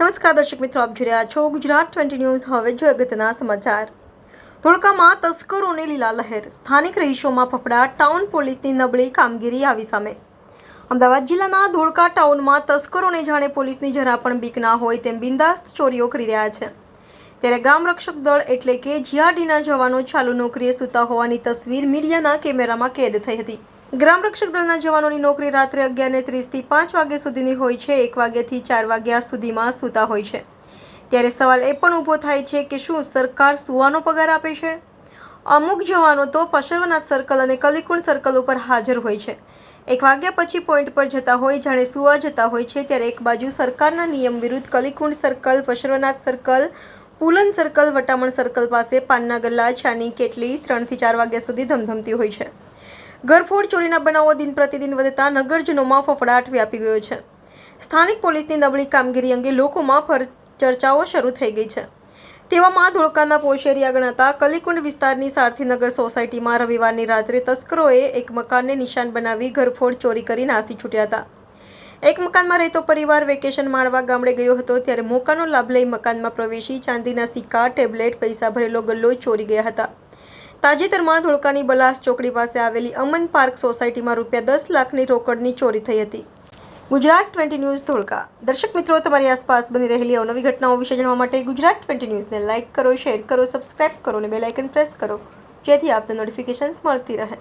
નમસ્કાર દર્શક મિત્રો, આપ જોઈ રહ્યા છો ગુજરાત ટ્વેન્ટી ન્યૂઝ. હવે જો અગત્યના સમાચાર. ધોળકામાં તસ્કરોની લીલા લહેર. સ્થાનિક રહીશોમાં ફફડાટ. ટાઉન પોલીસની નબળી કામગીરી આવી સામે. અમદાવાદ જિલ્લાના ધોળકા ટાઉનમાં તસ્કરોને જાણે પોલીસની જરા પણ બીક ના હોય તેમ બિંદાસ્ત ચોરીઓ કરી રહ્યા છે. ત્યારે ગામ રક્ષક દળ એટલે કે જીઆરડીના જવાનો ચાલુ નોકરીએ સૂતા હોવાની તસવીર મીડિયાના કેમેરામાં કેદ થઈ હતી. ગ્રામ રક્ષક દળના જવાનોની નોકરી રાત્રે અગિયારને ત્રીસથી પાંચ વાગ્યા સુધીની હોય છે. એક વાગ્યાથી ચાર વાગ્યા સુધીમાં સૂતા હોય છે. ત્યારે સવાલ એ પણ ઊભો થાય છે કે શું સરકાર સુવાનો પગાર આપે છે? અમુક જવાનો તો પશર્વનાથ સર્કલ અને કલિકુંડ સર્કલ ઉપર હાજર હોય છે. એક વાગ્યા પછી પોઈન્ટ પર જતા હોય, જાણે સુવા જતા હોય છે, ત્યારે એક બાજુ સરકારના નિયમ વિરુદ્ધ Kalikund circle, Parshvanath circle, પુલન circle, Vataman circle પાસે પાનના ગલ્લા ચાની કેટલી ત્રણથી ચાર વાગ્યા સુધી ધમધમતી હોય છે. ઘરફોડ ચોરીના બનાવો દિન પ્રતિદિન વધતા નગરજનોમાં ફફડાટ વ્યાપી ગયો છે. સ્થાનિક પોલીસની નબળી કામગીરી અંગે લોકોમાં ફર ચર્ચાઓ શરૂ થઈ ગઈ છે. તેવામાં ધોળકાના પોશેરિયા ગણાતા કલીકુંડ વિસ્તારની સારથીનગર સોસાયટીમાં રવિવારની રાત્રે તસ્કરોએ એક મકાનને નિશાન બનાવી ઘરફોડ ચોરી કરી નાસી છૂટ્યા હતા. એક મકાનમાં રહેતો પરિવાર વેકેશન માણવા ગામડે ગયો હતો ત્યારે મોકાનો લાભ લઈ મકાનમાં પ્રવેશી ચાંદીના સિક્કા, ટેબ્લેટ, પૈસા ભરેલો ગલ્લો ચોરી ગયા હતા. તાજેતરમાં ધોળકાની બલાસ ચોકડી પાસે આવેલી અમન પાર્ક સોસાયટીમાં રૂપિયા દસ લાખની રોકડની ચોરી થઈ હતી. Gujarat twenty news Dholka. દર્શક મિત્રો, તમારી આસપાસ બની રહેલી અવનવી ઘટનાઓ વિશે જાણવા માટે ગુજરાત ટ્વેન્ટી ન્યૂઝને લાઇક કરો, શેર કરો, સબસ્ક્રાઇબ કરો અને બેલાઇકન પ્રેસ કરો. જેથી આપને નોટિફિકેશન્સ મળતી રહે.